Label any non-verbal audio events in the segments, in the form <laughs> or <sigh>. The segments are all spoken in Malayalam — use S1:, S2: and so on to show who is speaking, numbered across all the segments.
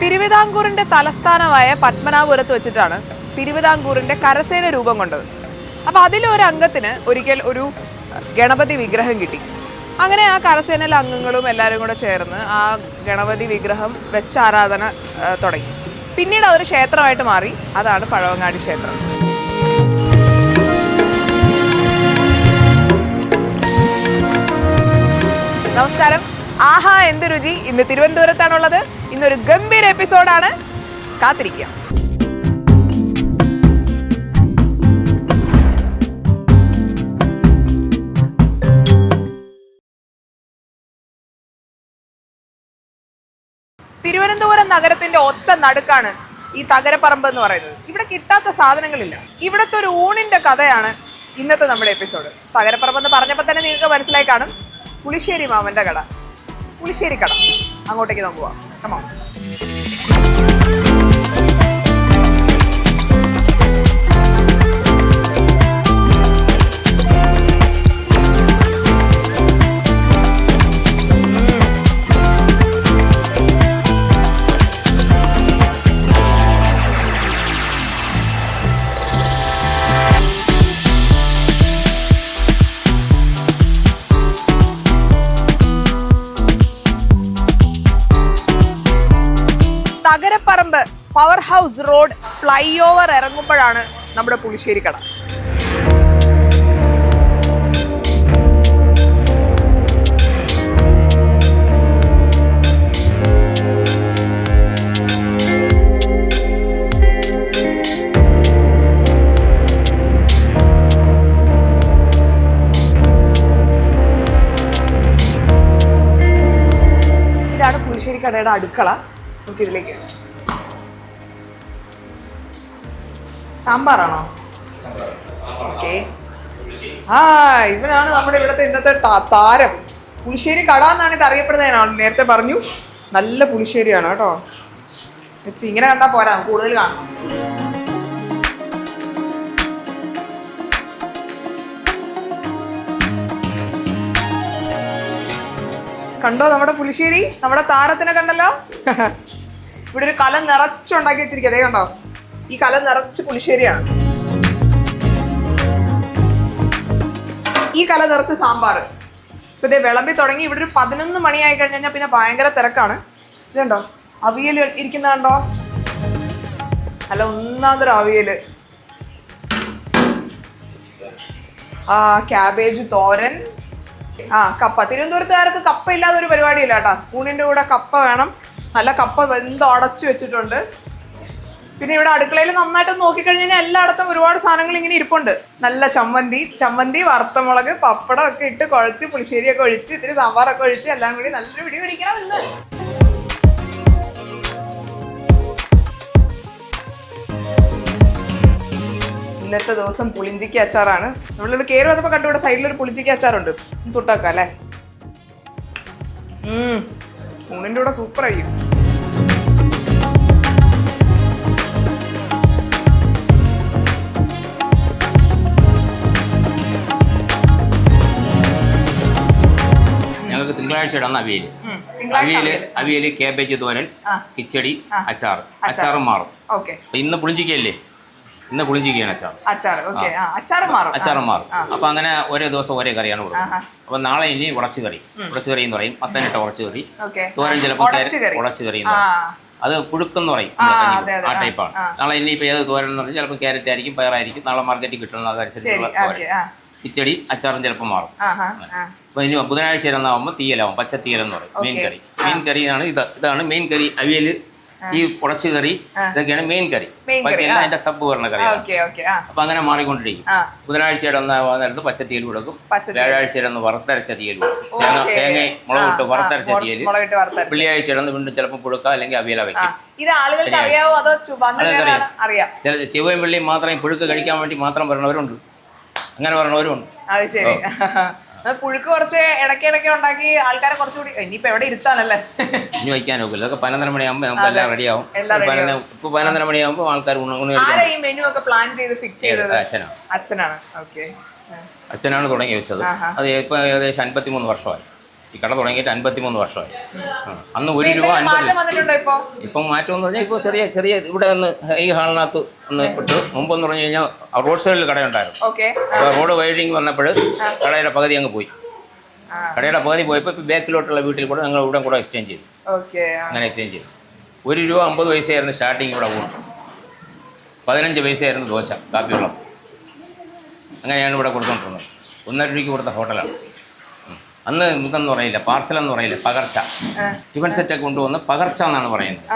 S1: തിരുവിതാംകൂറിന്റെ തലസ്ഥാനമായ പത്മനാപുരത്ത് വെച്ചിട്ടാണ് തിരുവിതാംകൂറിന്റെ കരസേന രൂപം കൊണ്ടത്. അപ്പൊ അതിലൊരു അംഗത്തിന് ഒരിക്കൽ ഒരു ഗണപതി വിഗ്രഹം കിട്ടി. അങ്ങനെ ആ കരസേനയിലെ അംഗങ്ങളും എല്ലാവരും കൂടെ ചേർന്ന് ആ ഗണപതി വിഗ്രഹം വെച്ച് ആരാധന തുടങ്ങി. പിന്നീട് അതൊരു ക്ഷേത്രമായിട്ട് മാറി. അതാണ് പഴവങ്ങാടി ക്ഷേത്രം. നമസ്കാരം. ആഹാ എന്ത് രുചി? ഇന്ന് തിരുവനന്തപുരത്താണുള്ളത്. ഇന്നൊരു ഗംഭീര എപ്പിസോഡാണ്. കാത്തിരിക്കുക. തിരുവനന്തപുരം നഗരത്തിന്റെ ഒത്ത നടുക്കാണ് ഈ തകരപ്പറമ്പ് എന്ന് പറയുന്നത്. ഇവിടെ കിട്ടാത്ത സാധനങ്ങളില്ല. ഇവിടുത്തെ ഒരു ഊണിന്റെ കഥയാണ് ഇന്നത്തെ നമ്മുടെ എപ്പിസോഡ്. തകരപ്പറമ്പ് എന്ന് പറഞ്ഞപ്പോൾ തന്നെ നിങ്ങൾക്ക് മനസ്സിലായി കാണും. പുളിശ്ശേരി മാമന്റെ കട. പുളിശ്ശേരി കട. അങ്ങോട്ടേക്ക് നമുക്ക് കമോ ഹൗസ് റോഡ് ഫ്ലൈ ഓവർ ഇറങ്ങുമ്പോഴാണ് നമ്മുടെ പുളിശ്ശേരി കട. കടയുടെ അടുക്കള. നമുക്ക് ഇതിലേക്ക് സാമ്പാറാണോ? ഓക്കെ. ആ ഇവനാണ് നമ്മുടെ ഇവിടുത്തെ ഇന്നത്തെ താരം. പുളിശ്ശേരി കട എന്നാണ് ഇത് അറിയപ്പെടുന്നതിനാണ് നേരത്തെ പറഞ്ഞു. നല്ല പുളിശ്ശേരിയാണ് കേട്ടോ. ഇങ്ങനെ കണ്ടാൽ പോരാ കൂടുതൽ കാണണം കണ്ടോ നമ്മുടെ പുളിശ്ശേരി? നമ്മുടെ താരത്തിനെ കണ്ടല്ലോ? <laughs> ഇവിടെ ഒരു കലം നിറച്ചുണ്ടാക്കി വെച്ചിരിക്കുക അതേ കണ്ടോ? ഈ കല നിറച്ച് പുളിശ്ശേരിയാണ്. ഈ കല നിറച്ച് സാമ്പാർ. ഇപ്പൊ ഇതേ വിളമ്പി തുടങ്ങി. ഇവിടെ ഒരു പതിനൊന്ന് മണിയായി കഴിഞ്ഞ് കഴിഞ്ഞാൽ പിന്നെ ഭയങ്കര തിരക്കാണ്. ഇതുണ്ടോ? അവിയൽ ഇരിക്കുന്ന കണ്ടോ അല്ല ഒന്നാം അവിയൽ. ആ ക്യാബേജ് തോരൻ. ആ കപ്പ. തിരുവനന്തപുരത്തുകാർക്ക് കപ്പ ഇല്ലാതെ ഒരു പരിപാടിയില്ല കേട്ടോ. ഊണിന്റെ കൂടെ കപ്പ വേണം. നല്ല കപ്പ വെന്ത് അടച്ചു വെച്ചിട്ടുണ്ട്. പിന്നെ ഇവിടെ അടുക്കളയിൽ നന്നായിട്ട് നോക്കിക്കഴിഞ്ഞ് കഴിഞ്ഞാൽ എല്ലായിടത്തും ഒരുപാട് സാധനങ്ങൾ ഇങ്ങനെ ഇരിപ്പുണ്ട്. നല്ല ചമ്മന്തി ചമ്മന്തി വറുത്തമുളക് പപ്പടം ഒക്കെ ഇട്ട് കുഴച്ച് പുളിശ്ശേരിയൊക്കെ ഒഴിച്ച് ഇത്തിരി സാമ്പാറൊക്കെ ഒഴിച്ച് എല്ലാം കൂടി നല്ലൊരു പിടി പിടിക്കണം ഇന്ന്. ഇന്നത്തെ ദിവസം പുളിഞ്ചിക്ക് അച്ചാറാണ്. നമ്മളിവിടെ കയറി വന്നപ്പോൾ കണ്ടു ഇവിടെ സൈഡിൽ ഒരു പുളിഞ്ചിക്ക് അച്ചാറുണ്ട്. തൊട്ടാക്കാം അല്ലേ. ഊണിന്റെ കൂടെ സൂപ്പർ ആയിരിക്കും.
S2: തിങ്കളാഴ്ച ഇടുന്ന അവിയൽ
S1: അവിയൽ
S2: അവിയൽ. കേബേജ് തോരൻ. കിച്ചടി അച്ചാർ.
S1: അച്ചാർ.
S2: അച്ചാറും മാറും. ഇന്ന് പുളിഞ്ചിക്കയല്ലേ ഇന്ന് പുളിഞ്ചിക്കയാണ് അച്ചാർ.
S1: അച്ചാർ മാറും.
S2: അച്ചാറും മാറും. അപ്പൊ അങ്ങനെ ഓരോ ദിവസം ഒരേ കറിയാണ്. കൊടുക്കുന്നത്. അപ്പൊ നാളെ ഇനി ഉടച്ചു കറി. ഉടച്ചു കറി എന്ന് പറയും പത്തനിട്ട ഉടച്ചു കറി. തോരൻ ചിലപ്പോൾ
S1: ഉടച്ച് കറി.
S2: എന്ന് പറയും. അത് പുഴുക്കെന്ന് പറയും.
S1: ആ,
S2: ടൈപ്പാണ്. നാളെ ഇനി ഇപ്പൊ ഏത് തോരൻ എന്ന് പറഞ്ഞാൽ ചിലപ്പോൾ ക്യാരറ്റ് ആയിരിക്കും പയറായിരിക്കും. നാളെ മാർക്കറ്റിൽ കിട്ടണം
S1: അതനുസരിച്ച്
S2: അതനുസരിച്ചുള്ള തോരൻ.
S1: ആ.
S2: കിച്ചടി അച്ചാറും ചിലപ്പോൾ മാറും. അപ്പൊ ഇനി ബുധനാഴ്ച ഇരുന്നാവുമ്പോൾ തീയലാവും പച്ച തീയലെന്ന് പറയും
S1: Okay.
S2: കറി മെയിൻ കറിയാണ് ഇത്. ഇതാണ് മീൻ കറി അവിയൽ ഈ ഉടച്ചു കറി ഇതൊക്കെയാണ് മെയിൻ കറി.
S1: കറി,
S2: ബാക്കിയെല്ലാം. അതിന്റെ സബ് പറഞ്ഞ കറിയാണ്
S1: ആ.
S2: അപ്പൊ അങ്ങനെ മാറിക്കൊണ്ടിരിക്കും.
S1: ബുധനാഴ്ച
S2: ബുധനാഴ്ചയുടെ ഒന്നാം നേരത്ത് പച്ചത്തീയൽ കൊടുക്കും.
S1: വ്യാഴാഴ്ച
S2: വ്യാഴാഴ്ചയുടെ ഒന്ന് വറുത്തരച്ച തീയൽ കൊടുക്കും. തേങ്ങ
S1: മുളക് ഇട്ട്
S2: വറുത്തരച്ച തീയൽ.
S1: വെള്ളിയാഴ്ച ഇടന്ന്
S2: വെള്ളിയാഴ്ചയുടെ ഒന്ന് വീണ്ടും ചിലപ്പോൾ പുഴുക്ക അല്ലെങ്കിൽ അവിയല വയ്ക്കും ചില ചെവ്വയും വെള്ളിയും മാത്രം പുഴുക്ക് കഴിക്കാൻ വേണ്ടി മാത്രം പറയണവരുണ്ട് അങ്ങനെ പറഞ്ഞവരുണ്ട്
S1: അത് ശരി. <laughs> പുഴുക്ക് കുറച്ച് ഇടയ്ക്ക് ഇടയ്ക്ക് ഉണ്ടാക്കി ആൾക്കാരെ കുറച്ചുകൂടി ഇനിയിപ്പോ എവിടെ ഇരുത്താനല്ലേ?
S2: ഇനി വയ്ക്കാൻ നോക്കില്ല. അതൊക്കെ പതിനൊന്നര മണിയാകുമ്പോൾ നമുക്ക് എല്ലാം റെഡിയാവും ഇപ്പൊ പതിനൊന്നര മണിയാകുമ്പോൾ ആൾക്കാർ
S1: ഈ മെനു ഒക്കെ പ്ലാൻ ചെയ്ത് ഫിക്സ് ചെയ്തത്?
S2: അച്ഛനാണ്.
S1: അച്ഛനാണ്. ഓക്കെ
S2: അച്ഛനാണ് തുടങ്ങി വെച്ചത്. അത് ഇപ്പൊ ഏകദേശം അൻപത്തിമൂന്ന് വർഷമായി. ഈ കട തുടങ്ങിയിട്ട് അൻപത്തിമൂന്ന് വർഷമായി. ആ. അന്ന് ഒരു രൂപ അൻപത്
S1: ഇപ്പൊ?
S2: മാറ്റം എന്ന് പറഞ്ഞാൽ ഇപ്പോൾ ചെറിയ ചെറിയ ഇവിടെ ഒന്ന് ഈ ഹാളിനകത്ത് ഒന്ന് ഇട്ട്. മുമ്പെന്ന് പറഞ്ഞു കഴിഞ്ഞാൽ റോഡ് സൈഡിൽ കടയുണ്ടായിരുന്നു
S1: ഓക്കെ.
S2: അപ്പോൾ റോഡ് വൈഡിങ് വന്നപ്പോൾ കടയുടെ പകുതി അങ്ങ് പോയി. കടയുടെ പകുതി പോയപ്പോൾ ഇപ്പോൾ ബാക്കിലോട്ടുള്ള വീട്ടിൽ കൂടെ ഞങ്ങൾ ഇവിടെ കൂടെ എക്സ്ചേഞ്ച് ചെയ്തു.
S1: ഓക്കെ
S2: അങ്ങനെ എക്സ്ചേഞ്ച് ചെയ്തു. ഒരു രൂപ അമ്പത് പൈസയായിരുന്നു സ്റ്റാർട്ടിങ് ഇവിടെ ഊണ്. പതിനഞ്ച് പൈസയായിരുന്നു ദോശ കാപ്പിവെള്ളം. അങ്ങനെയാണ് ഇവിടെ കൊടുത്തോണ്ടിരുന്നത്. ഒന്നര രൂപയ്ക്ക് കൊടുത്ത ഹോട്ടലാണ്. അന്ന് ഇതെന്ന് പറയില്ല പാർസൽ എന്ന് പറയില്ല പകർച്ച. ടിഫൻ സെറ്റൊക്കെ കൊണ്ടുവന്ന് പകർച്ച എന്നാണ് പറയുന്നത്.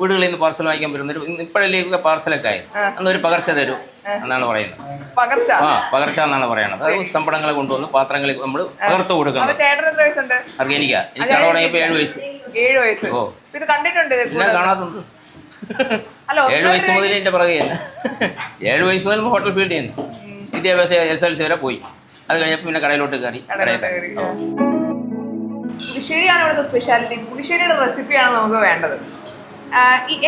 S2: വീടുകളിൽ നിന്ന് പാർസൽ വാങ്ങിക്കാൻ പറ്റുന്ന ഇപ്പോഴല്ലേ പാർസലൊക്കെ ആയി അന്ന് ഒരു പകർച്ച തരൂ എന്നാണ് പറയുന്നത്.
S1: പകർച്ച?
S2: ആ പകർച്ച എന്നാണ് പറയുന്നത്. അത് സമ്പടങ്ങളെ കൊണ്ടുവന്ന് പാത്രങ്ങളിൽ നമ്മൾ പകർത്ത് കൊടുക്കണം. അർഗേനിക്ക എനിക്ക് കട തുടങ്ങിയപ്പോ ഏഴ് വയസ്സ്.
S1: ഏഴ് വയസ്സ്.
S2: ഓ.
S1: ഇത് കണ്ടിട്ടുണ്ട്
S2: കാണാത്തത്.
S1: ഹലോ
S2: ഏഴ് വയസ്സ് മുതൽ എന്റെ പിറകെ ഏഴ് വയസ്സ് മുതൽ ഹോട്ടൽ ഫീൽഡ് ചെയ്യുന്നു വിദ്യാഭ്യാസം എസ് എൽ സി വരെ പോയി. അത് കഴിഞ്ഞപ്പോൾ പിന്നെ കടയിലോട്ട് കയറി.
S1: പുളിശ്ശേരിയാണ് ഇവിടുത്തെ സ്പെഷ്യാലിറ്റി പുളിശ്ശേരിയുടെ റെസിപ്പിയാണ് നമുക്ക് വേണ്ടത്.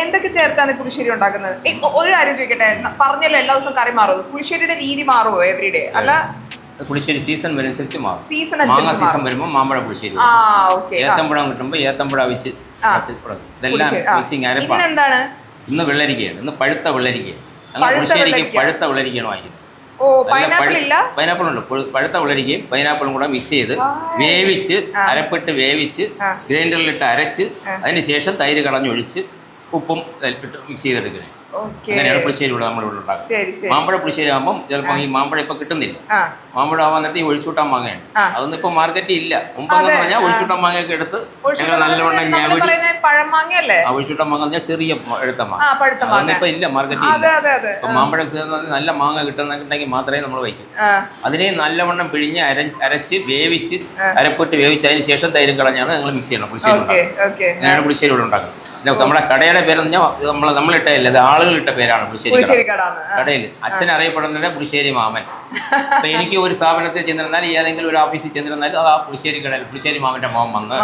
S1: എന്തൊക്കെ ചേർത്താണ് പുളിശ്ശേരി ഉണ്ടാക്കുന്നത്? ഒരു കാര്യം ചോദിക്കട്ടെ. പറഞ്ഞല്ലോ എല്ലാ ദിവസവും കറി മാറും. പുളിശ്ശേരിയുടെ രീതി മാറുമോ എവറി ഡേ അല്ല
S2: പുളിശ്ശേരി സീസൺ വരുന്നനുസരിച്ച് മാറും.
S1: സീസൺ
S2: മാങ്ങ സീസൺ വരുമ്പോൾ മാമ്പഴ പുളിശ്ശേരി ഏത്തമ്പഴം കിട്ടുമ്പോൾ ഏത്തമ്പഴം അവിച്ച് കൊടുക്കും. ഇതെല്ലാം മിക്സിങ്
S1: ഇന്ന്
S2: അരപ്പാണ്
S1: എന്താണ്
S2: ഇന്ന് വെള്ളരിക്കയാണ്. ഇന്ന് പഴുത്ത വെള്ളരിക്കയാണ്.
S1: പഴുത്ത
S2: പുളിശ്ശേരിക്ക് പഴുത്ത വെള്ളരിക്കയാണ് വാങ്ങിക്കുന്നത്.
S1: ഓ പൈനാപ്പിൾ ഇല്ല?
S2: പൈനാപ്പിൾ ഉണ്ട്. പുഴു- പഴുത്ത വെള്ളരിക്കയും പൈനാപ്പിളും കൂടെ മിക്സ് ചെയ്ത് വേവിച്ച് അരപ്പിട്ട് വേവിച്ച്. ഗ്രൈൻഡറിലിട്ട് അരച്ച് അതിന് ശേഷം തൈര് കളഞ്ഞൊഴിച്ച് ഉപ്പും ഇട്ട് മിക്സ് ചെയ്തെടുക്കുന്നത്
S1: ഓക്കെ
S2: അങ്ങനെയാണ് പുളിശ്ശേരി ഇവിടെ നമ്മൾ ഇവിടെ ഉണ്ടാക്കുന്നത്. മാമ്പഴ പുളിശ്ശേരി ആകുമ്പോൾ ചിലപ്പോൾ ഈ മാമ്പഴം ഇപ്പൊ കിട്ടുന്നില്ല. മാമ്പഴം ആവാൻ നേരത്തെ ഈ ഒഴിച്ചൂട്ടാൻ മാങ്ങയാണ്. അതൊന്നും ഇപ്പൊ മാർക്കറ്റിൽ ഇല്ല. മുമ്പെന്ന് പറഞ്ഞാൽ ഒഴിച്ചൂട്ടാൻ മാങ്ങയൊക്കെ എടുത്ത് ഞങ്ങൾ നല്ലവണ്ണം ഞാവടി ഒഴിച്ചൂട്ടാൻ മാങ്ങ പറഞ്ഞാൽ ചെറിയ എടുത്ത മാങ്ങ. അതൊന്നും
S1: മാങ്ങ.
S2: ഇപ്പൊ ഇല്ല മാർക്കറ്റിൽ ഇപ്പൊ മാമ്പഴം നല്ല മാങ്ങ കിട്ടുന്നുണ്ടെങ്കിൽ മാത്രമേ നമ്മൾ വയ്ക്കൂ. അതിനെ നല്ലവണ്ണം പിഴിഞ്ഞ് അര അരച്ച് വേവിച്ച് അരപ്പിട്ട് വേവിച്ച് അതിന് ശേഷം തൈരും കളഞ്ഞാണ് ഞങ്ങൾ മിക്സ് ചെയ്യണം പുളിശ്ശേരി ഉണ്ടാക്കുന്നത്. അങ്ങനെയാണ് പുളിശ്ശേരി ഇവിടെ ഉണ്ടാക്കുന്നത്. നമ്മുടെ കടയുടെ പേരെന്ന് പറഞ്ഞാൽ നമ്മൾ നമ്മളിട്ടല്ല ഇത് ഇട്ട പേരാണ് പുളിശ്ശേരി. കടയിൽ അച്ഛൻ അറിയപ്പെടുന്നത് പുളിശ്ശേരി മാമൻ. <laughs> അപ്പൊ എനിക്ക് ഒരു സ്ഥാപനത്തിൽ ചെന്നിരുന്നാൽ ഏതെങ്കിലും ഒരു ഓഫീസിൽ ചെന്നിരുന്നാൽ അത് ആ പുളിശ്ശേരി കടയിൽ പുളിശ്ശേരി മാമന്റെ മോൻ വന്ന്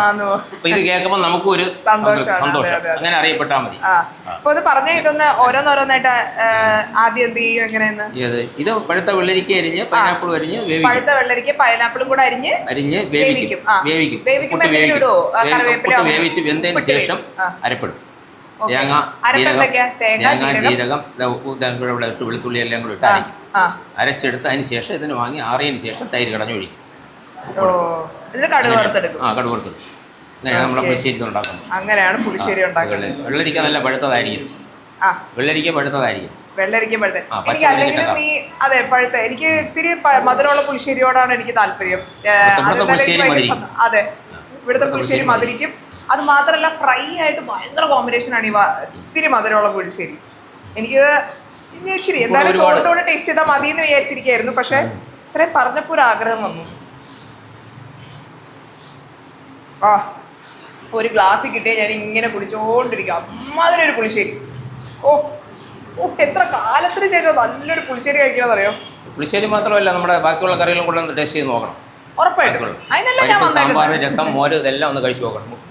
S2: അപ്പൊ ഇത് കേൾക്കുമ്പോൾ നമുക്ക് ഒരു <laughs> സന്തോഷം. അങ്ങനെ അറിയപ്പെട്ടാൽ മതി.
S1: ഇത് പറഞ്ഞ ഇതൊന്ന് ഓരോന്നോരോന്നായിട്ട് ആദ്യം എന്ത് ചെയ്യും എങ്ങനെയെന്ന്?
S2: ഇത് ഇത് പഴുത്ത വെള്ളരിക്ക അരിഞ്ഞ് പൈനാപ്പിൾ അരിഞ്ഞ്
S1: പഴുത്ത വെള്ളരിക്ക പൈനാപ്പിളും കൂടെ അരിഞ്ഞ്
S2: അരിഞ്ഞ്
S1: വേവിക്കും.
S2: വേവിക്കും. വേവിച്ച് വെന്തതിന് ശേഷം. അരപ്പെടും. തേങ്ങ?
S1: തേങ്ങ, ജീരകം?
S2: ഇവിടെ ഇട്ട് വെളുത്തുള്ളി എല്ലാം കൂടെ ഇട്ട് അരയ്ക്കും. അരച്ചെടുത്ത് അതിന് ശേഷം ഇതിന് വാങ്ങി ആറിയതിന് ശേഷം തൈര്
S1: കടുക് വറുത്തെടുക്കും.
S2: ആ കടുക് വറുത്തത് അങ്ങനെയാണ് നമ്മുടെ പുളിശ്ശേരി ഉണ്ടാക്കുന്നത്
S1: അങ്ങനെയാണ് പുളിശ്ശേരി ഉണ്ടാക്കുന്നത്.
S2: വെള്ളരിക്ക നല്ല പഴുത്തതായിരിക്കും. വെള്ളരിക്ക പഴുത്തതായിരിക്കും.
S1: വെള്ളരിക്ക പഴുത്ത എനിക്ക് അല്ലെങ്കിലും ഈ അതെ പഴുത്ത എനിക്ക് ഇത്തിരി മധുരമുള്ള പുളിശ്ശേരിയോടാണ് എനിക്ക് താല്പര്യം. അതെ. ഇവിടുത്തെ പുളിശ്ശേരി മധുരിക്കും. അത് മാത്രമല്ല ഫ്രൈ ആയിട്ട് ഭയങ്കര കോമ്പിനേഷൻ ആണ് ഈ ഇത്തിരി മധുരമുള്ള പുളിശ്ശേരി. എനിക്ക് ഇച്ചിരി എന്തായാലും ചോറിനോട് ടേസ്റ്റ് ചെയ്താൽ മതി എന്ന് വിചാരിച്ചിരിക്കുകയായിരുന്നു. പക്ഷെ ഇത്രയും പറഞ്ഞപ്പോൾ ഒരു ആഗ്രഹം വന്നു. ആ ഒരു ഗ്ലാസ് കിട്ടിയാൽ ഞാൻ ഇങ്ങനെ കുടിച്ചോണ്ടിരിക്കും. അമ്മാതിരി ഒരു പുളിശ്ശേരി. ഓ ഓ എത്ര കാലത്തിന് ശേഷം നല്ലൊരു പുളിശ്ശേരി കഴിക്കണമെന്ന് അറിയോ
S2: പുളിശ്ശേരി മാത്രമല്ല നമ്മുടെ ബാക്കിയുള്ള കറികളും കൂടെ ഒന്ന് ടേസ്റ്റ് ചെയ്ത് നോക്കണം.
S1: ഉറപ്പായിട്ടും. അതിനെല്ലാം ഞാൻ
S2: സാമ്പാർ രസം മോര് ഇതെല്ലാം ഒന്ന് കഴിച്ചു നോക്കണം.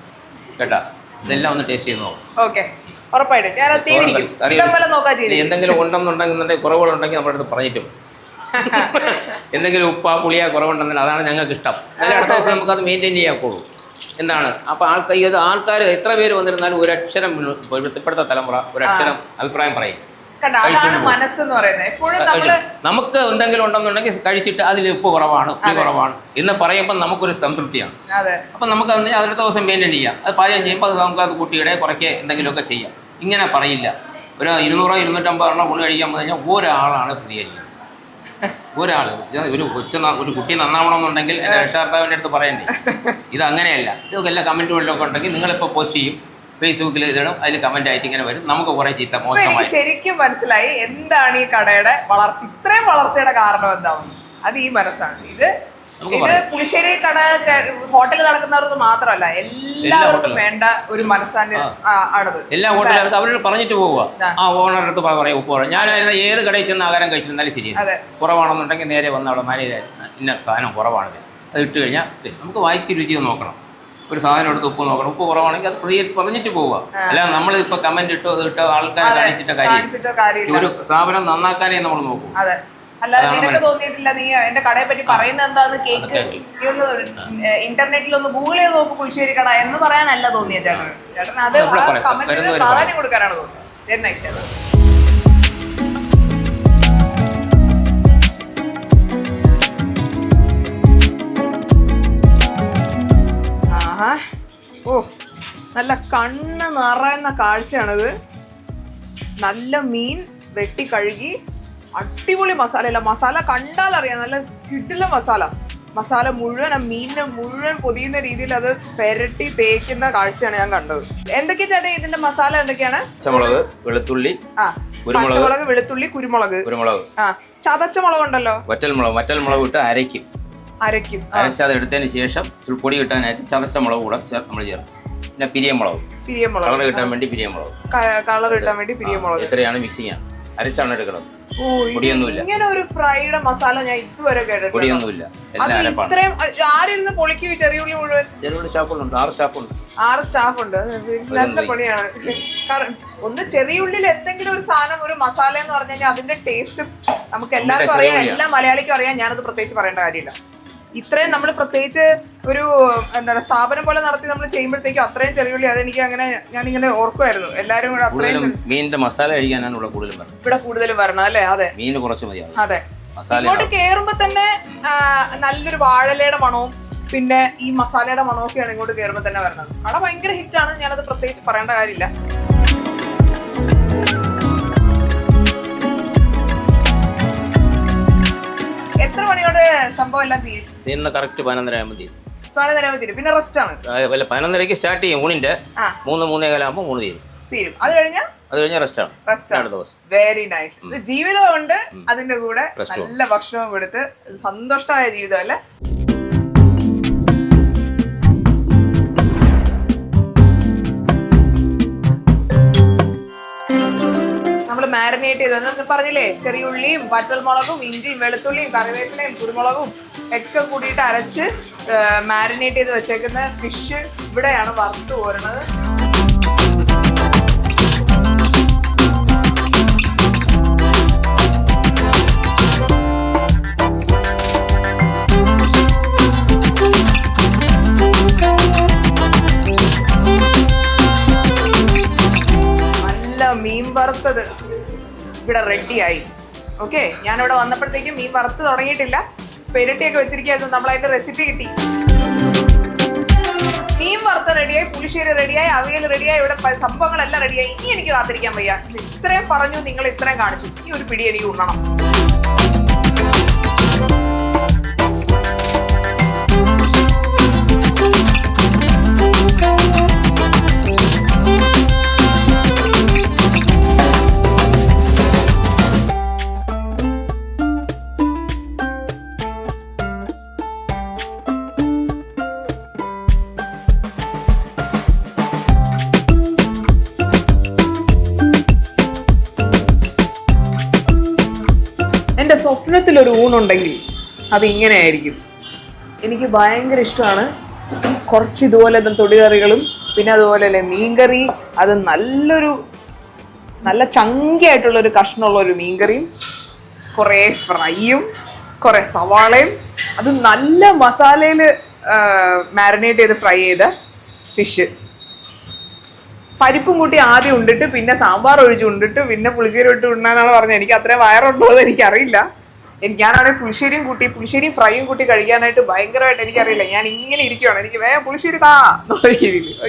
S2: കേട്ടാ? ഇതെല്ലാം ഒന്ന് ടേസ്റ്റ് ചെയ്ത് നോക്കാം.
S1: ഓക്കെ
S2: എന്തെങ്കിലും ഉണ്ടെന്നുണ്ടെങ്കിൽ കുറവുകളുണ്ടെങ്കിൽ നമ്മുടെ അടുത്ത് പറഞ്ഞിട്ടും. <laughs> എന്തെങ്കിലും ഉപ്പാ പുളിയാ കുറവുണ്ടെങ്കിൽ അതാണ് ഞങ്ങൾക്ക് ഇഷ്ടം. അടുത്ത ദിവസം നമുക്ക് അത് മെയിന്റെയിൻ ചെയ്യാക്കുള്ളൂ എന്താണ്? അപ്പോൾ ആൾക്കാർ ഇത് ആൾക്കാർ എത്ര പേര് വന്നിരുന്നാലും ഒരക്ഷരം ഇപ്പോഴത്തെ തലമുറ ഒരക്ഷരം അഭിപ്രായം പറയും.
S1: കണ്ട അതാണ് മനസ്സെന്ന് പറയുന്നത്. എപ്പോഴും നമ്മൾ
S2: നമുക്ക് എന്തെങ്കിലും ഉണ്ടെന്നുണ്ടെങ്കിൽ കഴിച്ചിട്ട് അതിൽ ഉപ്പ് കുറവാണ് ഉപ്പ് കുറവാണ്. എന്ന് പറയുമ്പോൾ നമുക്കൊരു സംതൃപ്തിയാണ്.
S1: അതെ.
S2: അപ്പം നമുക്ക് അതിന് അടുത്ത ദിവസം മെയിന്റെയിൻ ചെയ്യാം. അത് പാചകം ചെയ്യുമ്പോൾ അത് നമുക്ക് അത് കുട്ടിയുടെ കുറയ്ക്ക് എന്തെങ്കിലുമൊക്കെ ചെയ്യാം. ഇങ്ങനെ പറയില്ല. ഒരു ഇരുന്നൂറോ ഇരുന്നൂറ്റമ്പത് എണ്ണം ഊണ് കഴിക്കാൻ പറഞ്ഞാൽ കഴിഞ്ഞാൽ ഒരാളാണ് പ്രതികരിക്കുന്നത്. <laughs> ഒരാൾ ഒരു കൊച്ചു ഒരു കുട്ടി നന്നാവണമെന്നുണ്ടെങ്കിൽ എന്റെ രക്ഷാകർത്താവിന്റെ അടുത്ത് പറയണ്ടേ. ഇത് അങ്ങനെയല്ല. ഇതൊക്കെ എല്ലാ കമന്റുകളിലൊക്കെ ഉണ്ടെങ്കിൽ നിങ്ങളിപ്പോൾ പോസ്റ്റ് ചെയ്യും. ഫേസ്ബുക്കിൽ ഇതിടും അതിൽ കമന്റ് ആയിട്ട് ഇങ്ങനെ വരും. നമുക്ക് കുറെ ചീത്ത മോശമായി
S1: ശരിക്കും മനസ്സിലായി എന്താണ് ഈ കടയുടെ വളർച്ച. ഇത്രയും വളർച്ചയുടെ കാരണം എന്താവും? അത് ഈ മനസ്സാണ്. ഇത് ഇത് പുളിശ്ശേരി കട ഹോട്ടലിൽ നടക്കുന്നവർക്ക് മാത്രമല്ല എല്ലാവർക്കും വേണ്ട ഒരു മനസ്സാന്റെ ആണത്.
S2: എല്ലാ ഹോട്ടലുകാർക്ക് അവരോട് പറഞ്ഞിട്ട് പോവുക.
S1: ആ.
S2: ഓണറുടെ അടുത്ത് പറയാം ഉപ്പ് കുറവ് ഞാനായിരുന്നു ഏത് കടയിൽ ചെന്ന് ആഹാരം കഴിച്ചിരുന്നാലും ശരി
S1: അതെ.
S2: കുറവാണെന്നുണ്ടെങ്കിൽ നേരെ വന്ന അവിടെ മാനേജ് ഇന്ന സാധനം കുറവാണ്. അത് ഇട്ട് കഴിഞ്ഞാൽ നമുക്ക് വായിക്ക് രുചി നോക്കണം. ഒരു സാധനം എടുത്ത് ഉപ്പ് നോക്കണം. ഉപ്പ് കുറവാണെങ്കിൽ അത് പറഞ്ഞിട്ട് പോവുക അല്ല നമ്മൾ ഇപ്പൊ കമന്റ് ഇട്ടോ ഇട്ടോ ആൾക്കാരെ കാണിച്ചിട്ട കാര്യം ഒരു സ്ഥാപനം നന്നാക്കാനേ നമ്മൾ നോക്കൂ.
S1: അല്ലാതെ നിനക്ക് തോന്നിയിട്ടില്ല നീ എന്റെ കടയെ പറ്റി പറയുന്നത് എന്താന്ന് കേക്ക്?
S2: അതൊക്കെ
S1: നീ ഒന്ന് ഇന്റർനെറ്റിൽ ഒന്ന് ഗൂഗിൾ ചെയ്ത് നോക്ക് പുളിശ്ശേരി കട എന്ന് പറയാനല്ല തോന്നിയ ചേട്ടൻ ചേട്ടൻ അത്
S2: കമന്റ്.
S1: കമന്റിന് പ്രാധാന്യം കൊടുക്കാനാണ് തോന്നുന്നത്. വെരി നൈസ് ചേട്ടൻ കണ്ണ് നിറയുന്ന കാഴ്ചയാണിത്. നല്ല മീൻ വെട്ടി കഴുകി അടിപൊളി മസാല. അല്ല മസാല കണ്ടാൽ അറിയാം. നല്ല കിടില മസാല. മസാല മുഴുവൻ ആ മീനിനെ മുഴുവൻ പൊതിയുന്ന രീതിയിൽ അത് പെരട്ടി തേക്കുന്ന കാഴ്ചയാണ് ഞാൻ കണ്ടത്. എന്തൊക്കെയാ ചേട്ടാ ഇതിന്റെ മസാല എന്തൊക്കെയാണ്?
S2: പച്ചമുളക് വെളുത്തുള്ളി
S1: ആ. പച്ചമുളക് വെളുത്തുള്ളി കുരുമുളക്.
S2: കുരുമുളക്.
S1: ആ ചതച്ച മുളക് ഉണ്ടല്ലോ
S2: വറ്റൽമുളക് വറ്റൽമുളക് ഇട്ട് അരയ്ക്കും.
S1: അരയ്ക്കും. അരച്ചത്
S2: അരച്ച് എടുത്തതിന് ശേഷം പൊടി കിട്ടാനായിട്ട് ചതച്ച മുളക് കൂടെ നമ്മൾ ചേർക്കും. പിന്നെ പിരിയമുളക്.
S1: പിരിയമുളക്.
S2: കളർ കിട്ടാൻ വേണ്ടി പിരിയമുളക്.
S1: കളർ കിട്ടാൻ വേണ്ടി പിരിയമുളക്.
S2: ഇത്രയാണ് മിക്സിങ്. ആണ് അരച്ചാണ് എടുക്കുന്നത് പൊടിയൊന്നുമില്ല.
S1: ഇങ്ങനെ ഒരു ഫ്രൈഡ് മസാല ഞാൻ ഇതുവരെ
S2: പൊടിയൊന്നുമില്ല. എല്ലാം അരപ്പാണ്.
S1: ഇത്രയും ആരിരുന്ന് പൊളിക്കും ഈ ചെറിയ ഉള്ളി മുഴുവൻ?
S2: ചെറിയ സ്റ്റാഫുകളുണ്ട്. ആറ് സ്റ്റാഫുണ്ട്.
S1: ആറ് സ്റ്റാഫ് ഉണ്ട് നല്ല പണിയാണ്. കാരണം ഒന്ന് ചെറിയ ഉള്ളിൽ എന്തെങ്കിലും ഒരു സാധനം ഒരു മസാല എന്ന് പറഞ്ഞു കഴിഞ്ഞാൽ അതിന്റെ ടേസ്റ്റ് നമുക്ക് എല്ലാവർക്കും അറിയാം. എല്ലാ മലയാളിക്കും അറിയാം. ഞാനത് പ്രത്യേകിച്ച് പറയേണ്ട കാര്യമില്ല. ഇത്രയും നമ്മൾ പ്രത്യേകിച്ച് ഒരു എന്താ പറയുക സ്ഥാപനം പോലെ നടത്തി നമ്മൾ ചെയ്യുമ്പോഴത്തേക്കും അത്രയും ചെറിയുള്ളി അതെനിക്ക് അങ്ങനെ ഞാൻ ഇങ്ങനെ ഓർക്കുമായിരുന്നു എല്ലാവരും കൂടെ അത്രയും
S2: കൂടുതലും മീനിന്റെ മസാല കഴിക്കാനാണ് ഇവിടെ കൂടുതലും
S1: ഇവിടെ കൂടുതൽ വരണം അല്ലേ? അതെ.
S2: മീൻ കുറച്ച് മതിയാവും
S1: അതെ.
S2: മസാല
S1: ഇങ്ങോട്ട് കേറുമ്പോ തന്നെ ആ, നല്ലൊരു വാഴലയുടെ മണവും പിന്നെ ഈ മസാലയുടെ മണമൊക്കെയാണ് ഇങ്ങോട്ട് കേറുമ്പോ തന്നെ വരുന്നത് അവിടെ ഭയങ്കര ഹിറ്റാണ് ഞാനത് പ്രത്യേകിച്ച് പറയേണ്ട കാര്യമില്ല. എത്ര മണിയോടെ സംഭവം എല്ലാം തീരും?
S2: ചെയ്യുന്ന കറക്റ്റ് പതിനൊന്നര ആകുമ്പോൾ തീരും.
S1: പതിനൊന്നര തീരും. പിന്നെ റെസ്റ്റ് ആണ്.
S2: പതിനൊന്നരക്ക് പതിനൊന്നരയ്ക്ക് സ്റ്റാർട്ട് ചെയ്യും ഊണിന്റെ. മൂന്ന് മൂന്നേ കാലാകുമ്പോൾ മൂന്ന് തീരും.
S1: തീരും. അത് കഴിഞ്ഞാൽ
S2: അത് കഴിഞ്ഞാൽ ആണ്.
S1: റെസ്റ്റ് ആണ്.
S2: ദിവസം.
S1: വെരി നൈസ് ജീവിതം ഉണ്ട് അതിന്റെ കൂടെ നല്ല ഭക്ഷണവും കൊടുത്ത് സന്തോഷമായ ജീവിതം അല്ലേ? മാരിനേറ്റ് ചെയ്ത് പറഞ്ഞില്ലേ? ചെറിയ ഉള്ളിയും വറ്റൽമുളകും ഇഞ്ചിയും വെളുത്തുള്ളിയും കറിവേപ്പിലയും കുരുമുളകും ഒക്കെ കൂടിയിട്ട് അരച്ച് മാരിനേറ്റ് ചെയ്ത് വെച്ചേക്കുന്ന ഫിഷ് ഇവിടെയാണ് വറുത്ത് നല്ല മീൻ വറുത്തത്. ഇവിടെ റെഡിയായി ഓക്കെ ഞാനിവിടെ വന്നപ്പോഴത്തേക്കും മീൻ വറുത്ത് തുടങ്ങിയിട്ടില്ല. പെരട്ടിയൊക്കെ വെച്ചിരിക്കുകയായിരുന്നു. നമ്മൾ അതിന്റെ റെസിപ്പി കിട്ടി. മീൻ വറുത്ത റെഡിയായി പുളിശ്ശേരി റെഡിയായി അവിയൽ റെഡിയായി ഇവിടെ സംഭവങ്ങളെല്ലാം റെഡിയായി. ഇനി എനിക്ക് കാത്തിരിക്കാൻ വയ്യ. ഇത്രയും പറഞ്ഞു നിങ്ങൾ ഇത്രയും കാണിച്ചു. ഈ ഒരു പിടി എനിക്ക് ഉണ്ണണം. സ്വപ്നത്തിൽ അതിങ്ങനെ ആയിരിക്കും എനിക്ക് ഭയങ്കര ഇഷ്ടമാണ്. കുറച്ച് ഇതുപോലെ തൊടികറികളും പിന്നെ അതുപോലെ തന്നെ മീൻകറി. അത് നല്ലൊരു നല്ല ചങ്കിയായിട്ടുള്ള ഒരു ഒരു മീൻകറിയും കുറേ ഫ്രൈയും കുറേ സവാളയും അത് നല്ല മസാലയിൽ മാരിനേറ്റ് ചെയ്ത് ഫ്രൈ ചെയ്ത ഫിഷ് പരിപ്പും കൂട്ടി ആദ്യം ഉണ്ടിട്ട് പിന്നെ സാമ്പാർ ഒഴിച്ച് ഉണ്ടിട്ട് പിന്നെ പുളിശ്ശേരി ഇട്ട് ഉണ്ണാനാണ് പറഞ്ഞത്. എനിക്ക് അത്രയും വയറുണ്ടോ എന്ന് എനിക്കറിയില്ല. എനിക്ക് ഞാനാണെങ്കിൽ പുളിശ്ശേരിയും കൂട്ടി പുളിശ്ശേരിയും ഫ്രൈയും കൂട്ടി കഴിക്കാനായിട്ട് ഭയങ്കരമായിട്ട് എനിക്കറിയില്ല. ഞാൻ ഇങ്ങനെ ഇരിക്കുവാണ്. എനിക്ക് വേഗം പുളിശ്ശേരി താ. എന്നുള്ള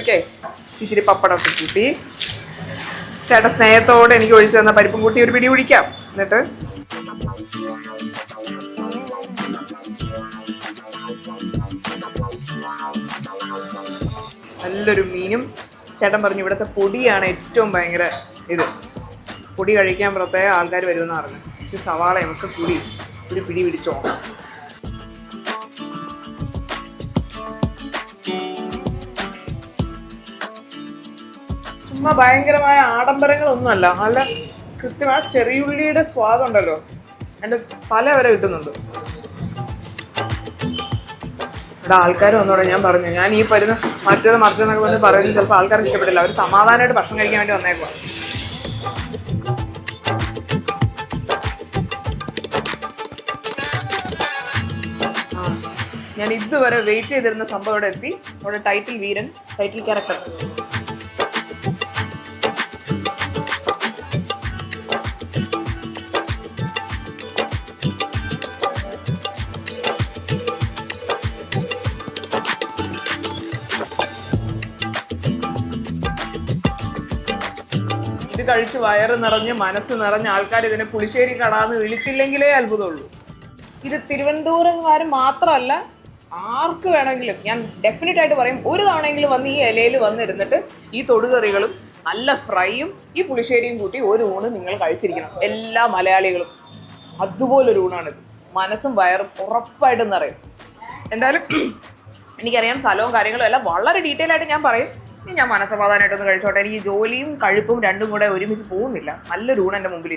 S1: ഓക്കെ ഇച്ചിരി പപ്പടമൊക്കെ കൂട്ടി. ചേട്ടൻ സ്നേഹത്തോടെ എനിക്ക് ഒഴിച്ചു തന്ന പരിപ്പും കൂട്ടി ഒരു പിടി കുടിക്കാം. എന്നിട്ട്? നല്ലൊരു മീനും. ചേട്ടൻ പറഞ്ഞു ഇവിടുത്തെ പൊടിയാണ് ഏറ്റവും ഭയങ്കര ഇത്. പൊടി കഴിക്കാൻ പ്രത്യേക ആൾക്കാർ വരുമെന്ന് പറഞ്ഞു ഇച്ചിരി സവാള ഒക്കെ കൂടി. ഒരു പിടി പിടിച്ചോ ചുമ്മാ ഭയങ്കരമായ ആഡംബരങ്ങളൊന്നുമല്ല. നല്ല കൃത്യമായ ചെറിയുള്ളിയുടെ സ്വാദുണ്ടല്ലോ എന്റെ തല വരെ കിട്ടുന്നുണ്ട്. ഇവിടെ ആൾക്കാർ വന്നോടെ ഞാൻ പറഞ്ഞു. ഞാൻ ഈ പരുന്ന് മറ്റേത് മറിച്ചെന്നൊക്കെ പറഞ്ഞ് പറയുന്നത് ചിലപ്പോൾ ആൾക്കാർക്ക് ഇഷ്ടപ്പെട്ടില്ല അവർ സമാധാനമായിട്ട് ഭക്ഷണം കഴിക്കാൻ വേണ്ടി വന്നേക്കുക ഞാൻ ഇതുവരെ വെയിറ്റ് ചെയ്തിരുന്ന സംഭവം ഇവിടെ എത്തി. അവിടെ ടൈറ്റിൽ വീരൻ ടൈറ്റിൽ ക്യാരക്ടർ കഴിച്ച് വയറ് നിറഞ്ഞ് മനസ്സ് നിറഞ്ഞ ആൾക്കാർ ഇതിനെ പുളിശ്ശേരി കടാന്ന് വിളിച്ചില്ലെങ്കിലേ അത്ഭുതമുള്ളൂ. ഇത് തിരുവനന്തപുരംകാർ മാത്രമല്ല ആർക്ക് വേണമെങ്കിലും ഞാൻ ഡെഫിനറ്റ് ആയിട്ട് പറയും ഒരു തവണയെങ്കിലും വന്ന് ഈ ഇലയിൽ വന്നിരുന്നിട്ട് ഈ തൊടുകറികളും നല്ല ഫ്രൈയും ഈ പുളിശ്ശേരിയും കൂട്ടി ഒരു ഊണ് നിങ്ങൾ കഴിച്ചിരിക്കണം. എല്ലാ മലയാളികളും. അതുപോലൊരു ഊണാണിത്. മനസ്സും വയറും ഉറപ്പായിട്ടും നിറയും. എന്തായാലും എനിക്കറിയാം സ്ഥലവും കാര്യങ്ങളും എല്ലാം വളരെ ഡീറ്റെയിൽ ആയിട്ട് ഞാൻ പറയും. ഇനി ഞാൻ മനസ്സമാധാനമായിട്ടൊന്ന് കഴിച്ചോട്ടെ. എനിക്ക് ജോലിയും കഴുപ്പും രണ്ടും കൂടെ ഒരുമിച്ച് പോകുന്നില്ല. നല്ലൊരു ഊണ് എന്റെ മുമ്പിൽ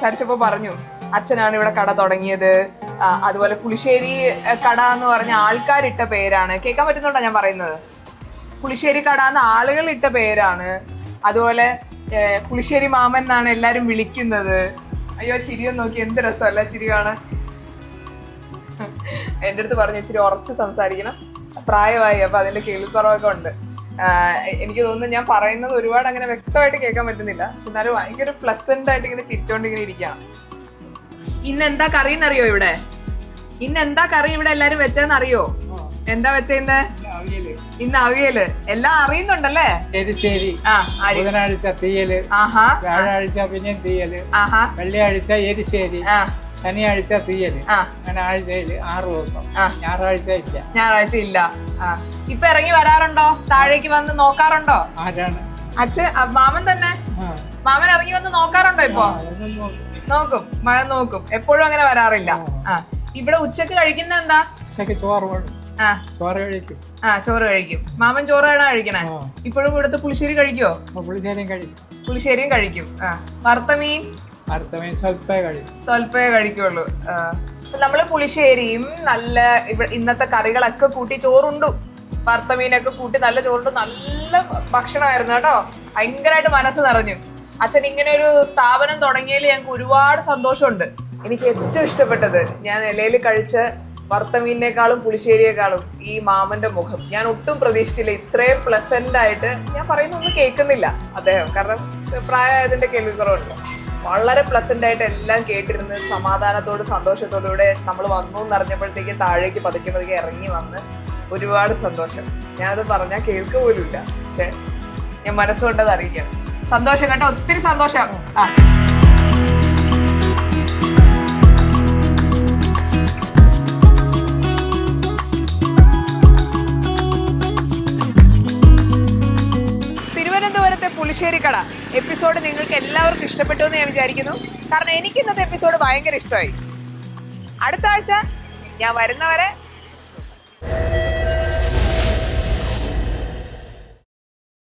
S1: സംസാരിച്ചപ്പോൾ പറഞ്ഞു അച്ഛനാണ് ഇവിടെ കട തുടങ്ങിയത്. അതുപോലെ പുളിശ്ശേരി കട എന്ന് പറഞ്ഞ ആൾക്കാരിട്ട പേരാണ്. കേൾക്കാൻ പറ്റുന്നുണ്ടോ ഞാൻ പറയുന്നത്? പുളിശ്ശേരി കട എന്ന് ആളുകൾ ഇട്ട പേരാണ്. അതുപോലെ പുളിശ്ശേരി മാമൻ എന്നാണ് എല്ലാരും വിളിക്കുന്നത്. അയ്യോ ചിരിയൊന്നും നോക്കി എന്ത് രസമല്ല ചിരി കാണാൻ. എന്റെ അടുത്ത് പറഞ്ഞു ഇച്ചിരി ഉറച്ച് സംസാരിക്കണം. പ്രായമായി അപ്പൊ അതിന്റെ കേൾക്കുറവൊക്കെ ഉണ്ട്. എനിക്ക് തോന്നുന്നു ഞാൻ പറയുന്നത് ഒരുപാട് അങ്ങനെ വ്യക്തമായിട്ട് കേൾക്കാൻ പറ്റുന്നില്ല. പക്ഷെ എന്നാലും ഭയങ്കര പ്ലസന്റ് ആയിട്ട് ഇങ്ങനെ ചിരിച്ചോണ്ട് ഇങ്ങനെ ഇരിക്കുകയാണ് ഇന്ന് എന്താ കറി എന്നറിയോ ഇവിടെ? ഇന്ന് എന്താ കറി ഇവിടെ എല്ലാരും വെച്ചതെന്ന് അറിയോ? എന്താ വെച്ച ഇന്ന് ഇന്ന് അവിയൽ. എല്ലാം അറിയുന്നുണ്ടല്ലേ?
S3: എരിശ്ശേരി ബുധനാഴ്ച തീയൽ
S1: ആഹാ.
S3: വ്യാഴാഴ്ച പിന്നെ തീയൽ
S1: ആഹാ.
S3: വെള്ളിയാഴ്ച എരിശ്ശേരി
S1: ആ.
S3: ശനിയാഴ്ച
S1: തീയൽ
S3: അങ്ങനെ ആഴ്ചയിൽ ആറ് ദിവസം. ഞായറാഴ്ച ഇല്ല
S1: ഞായറാഴ്ച ഇല്ല ഇപ്പൊ ഇറങ്ങി വരാറുണ്ടോ? താഴേക്ക് വന്ന് നോക്കാറുണ്ടോ?
S3: ആരാണ്?
S1: അച്ഛൻ മാമൻ തന്നെ? മാമൻ ഇറങ്ങി വന്ന് നോക്കാറുണ്ടോ ഇപ്പൊ?
S3: നോക്കും.
S1: മഴ നോക്കും. എപ്പോഴും അങ്ങനെ വരാറില്ല. ആ. ഇവിടെ ഉച്ചയ്ക്ക് കഴിക്കുന്ന എന്താ?
S3: ഉച്ചയ്ക്ക് ചോറ് ചോറ് കഴിക്കും.
S1: ആ ചോറ് കഴിക്കും. മാമൻ ചോറാണ് കഴിക്കണേ? ഇപ്പോഴും ഇവിടുത്തെ പുളിശ്ശേരി കഴിക്കോ
S3: പുളിശ്ശേരിയും കഴിക്കും.
S1: പുളിശ്ശേരിയും കഴിക്കും. ആ. വറുത്ത മീൻ?
S3: അടുത്ത മീൻ സ്വൽപ്പേ കഴിക്കും
S1: സ്വല്പേ കഴിക്കുള്ളൂ. നമ്മൾ പുളിശ്ശേരിയും നല്ല ഇന്നത്തെ കറികളൊക്കെ കൂട്ടി ചോറുണ്ടു. വറുത്ത മീനൊക്കെ കൂട്ടി നല്ല ചോറുണ്ട്. നല്ല ഭക്ഷണമായിരുന്നു കേട്ടോ. ഭയങ്കരമായിട്ട് മനസ്സ് നിറഞ്ഞു. അച്ഛൻ ഇങ്ങനെ ഒരു സ്ഥാപനം തുടങ്ങിയതിൽ ഞങ്ങൾക്ക് ഒരുപാട് സന്തോഷമുണ്ട്. എനിക്ക് ഏറ്റവും ഇഷ്ടപ്പെട്ടത് ഞാൻ ഇലയിൽ കഴിച്ച വറുത്ത മീനിനേക്കാളും പുളിശ്ശേരിയേക്കാളും ഈ മാമന്റെ മുഖം. ഞാൻ ഒട്ടും പ്രതീക്ഷിച്ചില്ല. ഇത്രയും പ്ലസന്റ് ആയിട്ട് ഞാൻ പറയുന്നൊന്നും കേൾക്കുന്നില്ല അദ്ദേഹം. കാരണം പ്രായമായതിന്റെ കേൾവിക്കുറവുണ്ട്. വളരെ പ്ലസന്റ് ആയിട്ട് എല്ലാം കേട്ടിരുന്ന് സമാധാനത്തോട് സന്തോഷത്തോടുകൂടെ നമ്മൾ വന്നു എന്നറിഞ്ഞപ്പോഴത്തേക്ക് താഴേക്ക് പതുക്കെ പതുക്കെ ഇറങ്ങി വന്ന് ഒരുപാട് സന്തോഷം. ഞാനത് പറഞ്ഞാൽ കേൾക്ക പോലുമില്ല. പക്ഷെ ഞാൻ മനസ്സുകൊണ്ടത് അറിയിക്കണം സന്തോഷം കേട്ടോ ഒത്തിരി സന്തോഷം. തിരുവനന്തപുരത്തെ പുളിശ്ശേരി കട എപ്പിസോഡ് നിങ്ങൾക്ക് എല്ലാവർക്കും ഇഷ്ടപ്പെട്ടു എന്ന് ഞാൻ വിചാരിക്കുന്നു. കാരണം എനിക്ക് ഇന്നത്തെ എപ്പിസോഡ് ഭയങ്കര ഇഷ്ടമായി. അടുത്ത ആഴ്ച ഞാൻ വരുന്നവരെ